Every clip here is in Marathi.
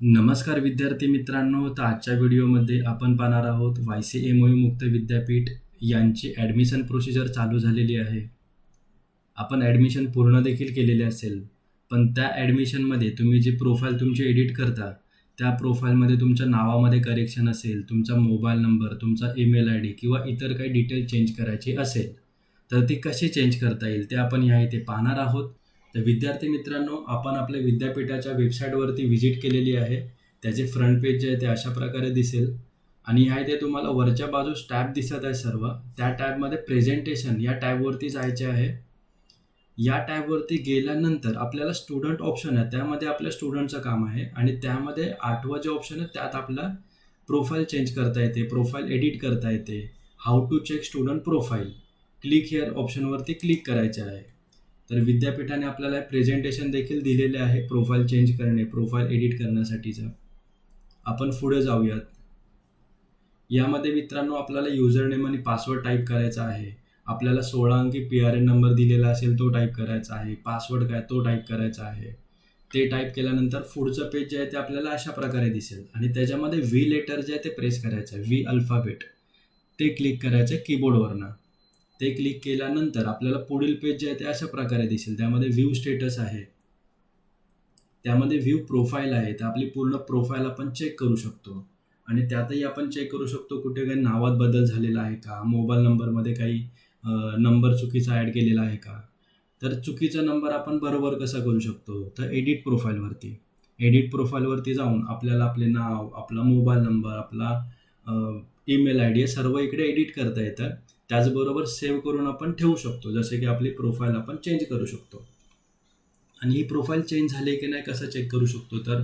नमस्कार विद्यार्थी मित्रांनो तर आजच्या व्हिडिओमध्ये आपण पाहणार आहोत वाय सी एम ओ मुक्त विद्यापीठ यांची ॲडमिशन प्रोसिजर चालू झालेली आहे. आपण ॲडमिशन पूर्ण देखील केलेले असेल पण त्या ॲडमिशनमध्ये तुम्ही जी प्रोफाईल तुमची एडिट करता त्या प्रोफाईलमध्ये तुमच्या नावामध्ये करेक्शन असेल तुमचा मोबाईल नंबर तुमचा ईमेल आय डी किंवा इतर काही डिटेल चेंज करायची असेल तर ती कशी चेंज करता येईल ते आपण या इथे पाहणार आहोत. तर विद्यार्थी मित्रांनो आपण आपल्या विद्यापीठाच्या वेबसाईटवरती व्हिजिट केलेली आहे. त्याचे फ्रंट पेज जे आहे ते अशा प्रकारे दिसेल. आणि ह्या इथे तुम्हाला वरच्या बाजूस टॅब दिसत आहे सर्व. त्या टॅबमध्ये प्रेझेंटेशन या टॅबवरती जायचे आहे. या टॅबवरती गेल्यानंतर आपल्याला स्टुडंट ऑप्शन आहे. त्यामध्ये आपल्या स्टुडंटचं काम आहे. आणि त्यामध्ये आठवं जे ऑप्शन आहे त्यात आपला प्रोफाईल चेंज करता येते. प्रोफाईल एडिट करता येते. How to check student profile click here ऑप्शनवरती click करायचे आहे. तर विद्यापीठाने आपल्याला प्रेझेंटेशन देखील दिलेले आहे प्रोफाईल चेंज करणे प्रोफाईल एडिट करण्यासाठीचं. आपण पुढे जाऊयात. यामध्ये मित्रांनो आपल्याला युजर नेम आणि पासवर्ड टाईप करायचा आहे. आपल्याला सोळा अंकी पी आर एन नंबर दिलेला असेल तो टाईप करायचा आहे. पासवर्ड काय तो टाईप करायचा आहे. ते टाईप केल्यानंतर पुढचं पेज जे आहे ते आपल्याला अशा प्रकारे दिसेल. आणि त्याच्यामध्ये व्ही लेटर जे आहे ते प्रेस करायचं आहे. व्ही अल्फाबेट ते क्लिक करायचं आहे कीबोर्डवरनं ते क्लिक केल्यानंतर आपल्याला पुढील पेज जे आहे ते अशा प्रकारे दिसेल. त्यामध्ये व्ह्यू स्टेटस आहे. त्यामध्ये व्ह्यू प्रोफाईल आहे. तर आपली पूर्ण प्रोफाईल आपण चेक करू शकतो. आणि त्यातही आपण चेक करू शकतो कुठे काही नावात बदल झालेला आहे का? मोबाईल नंबरमध्ये काही नंबर चुकीचा ॲड केलेला आहे का? तर चुकीचा नंबर आपण बरोबर कसा करू शकतो? तर एडिट प्रोफाईलवरती एडिट प्रोफाईलवरती जाऊन आपल्याला आपले नाव आपला मोबाईल नंबर आपला ईमेल आय डी हे सर्व इकडे एडिट करता येतं. त्याचबरोबर सेव्ह करून आपण ठेवू शकतो. जसे की आपली प्रोफाईल आपण चेंज करू शकतो. आणि ही प्रोफाईल चेंज झाली की नाही कसं चेक करू शकतो? तर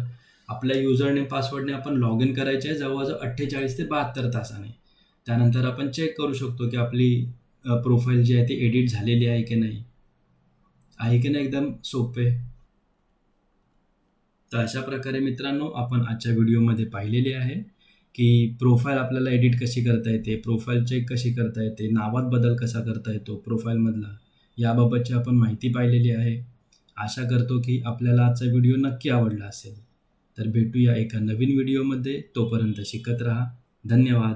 आपल्या युजरने पासवर्डने आपण लॉग इन करायचे आहे जवळजवळ अठ्ठेचाळीस ते बहात्तर तासाने. त्यानंतर आपण चेक करू शकतो की आपली प्रोफाईल जी आहे ती एडिट झालेली आहे की नाही? आहे की नाही एकदम सोपे? तर अशा प्रकारे मित्रांनो आपण आजच्या व्हिडिओमध्ये पाहिलेली आहे. की प्रोफाईल आपल्याला एडिट कशी करता येते प्रोफाईल चेक कशी करता येते नावात बदल कसा करता येतो प्रोफाईलमधला याबाबतची आपण माहिती पाहिलेली आहे. आशा करतो की आपल्याला आजचा व्हिडिओ नक्की आवडला असेल. तर भेटूया एका नवीन व्हिडिओमध्ये तोपर्यंत शिकत राहा. धन्यवाद.